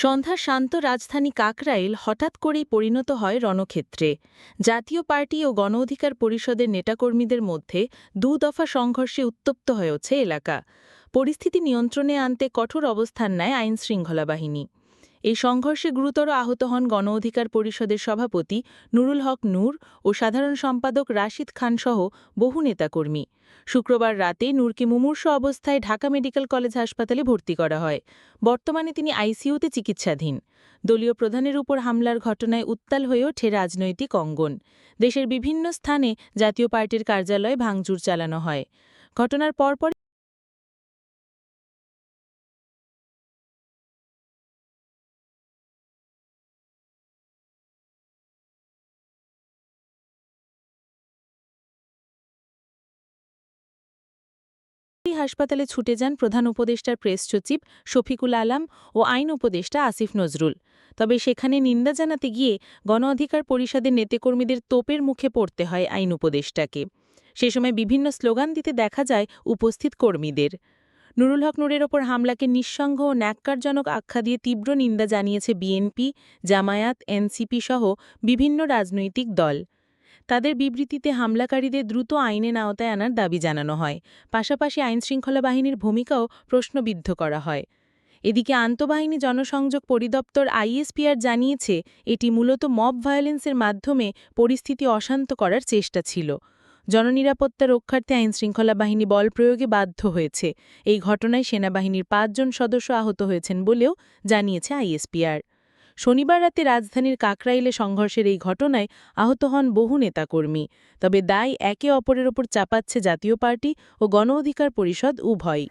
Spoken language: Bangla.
সন্ধ্যা শান্ত রাজধানী কাকরাইল হঠাৎ করেই পরিণত হয় রণক্ষেত্রে। জাতীয় পার্টি ও গণঅধিকার পরিষদের নেতাকর্মীদের মধ্যে দুদফা সংঘর্ষে উত্তপ্ত হয়েছে এলাকা। পরিস্থিতি নিয়ন্ত্রণে আনতে কঠোর অবস্থান নেয় আইনশৃঙ্খলা বাহিনী। এই সংঘর্ষে গুরুতর আহত হন গণ অধিকার পরিষদের সভাপতি নুরুল হক নূর ও সাধারণ সম্পাদক রাশিদ খানসহ বহু নেতাকর্মী। শুক্রবার রাতে নূরকে মুমূর্ষ অবস্থায় ঢাকা মেডিকেল কলেজ হাসপাতালে ভর্তি করা হয়। বর্তমানে তিনি আইসিইউতে চিকিৎসাধীন। দলীয় প্রধানের উপর হামলার ঘটনায় উত্তাল হয়ে ওঠে রাজনৈতিক অঙ্গন। দেশের বিভিন্ন স্থানে জাতীয় পার্টির কার্যালয়ে ভাঙচুর চালানো হয়। ঘটনার পরপর হাসপাতালে ছুটে যান প্রধান উপদেষ্টার প্রেস সচিব শফিকুল আলাম ও আইন উপদেষ্টা আসিফ নজরুল। তবে সেখানে নিন্দা জানাতে গিয়ে গণ অধিকার পরিষদের নেতাকর্মীদের তোপের মুখে পড়তে হয় আইন উপদেষ্টাকে। সে সময় বিভিন্ন স্লোগান দিতে দেখা যায় উপস্থিত কর্মীদের। নুরুল হক নূরের ওপর হামলাকে নিঃসঙ্গ ও ন্যাক্কারজনক আখ্যা দিয়ে তীব্র নিন্দা জানিয়েছে বিএনপি, জামায়াত, এনসিপি সহ বিভিন্ন রাজনৈতিক দল। তাদের বিবৃতিতে হামলাকারীদের দ্রুত আইনের আওতায় আনার দাবি জানানো হয়। পাশাপাশি আইনশৃঙ্খলা বাহিনীর ভূমিকাও প্রশ্নবিদ্ধ করা হয়। এদিকে আন্তঃবাহিনী জনসংযোগ পরিদপ্তর আইএসপিআর জানিয়েছে, এটি মূলত মব ভায়োলেন্সের মাধ্যমে পরিস্থিতি অশান্ত করার চেষ্টা ছিল। জননিরাপত্তা রক্ষার্থে আইনশৃঙ্খলা বাহিনী বল প্রয়োগে বাধ্য হয়েছে। এই ঘটনায় সেনাবাহিনীর পাঁচজন সদস্য আহত হয়েছেন বলেও জানিয়েছে আইএসপিআর। শনিবার রাতে রাজধানীর কাকরাইলে সংঘর্ষের এই ঘটনায় আহত হন বহু নেতাকর্মী। তবে দায় একে অপরের ওপর চাপাচ্ছে জাতীয় পার্টি ও গণ অধিকার পরিষদ উভয়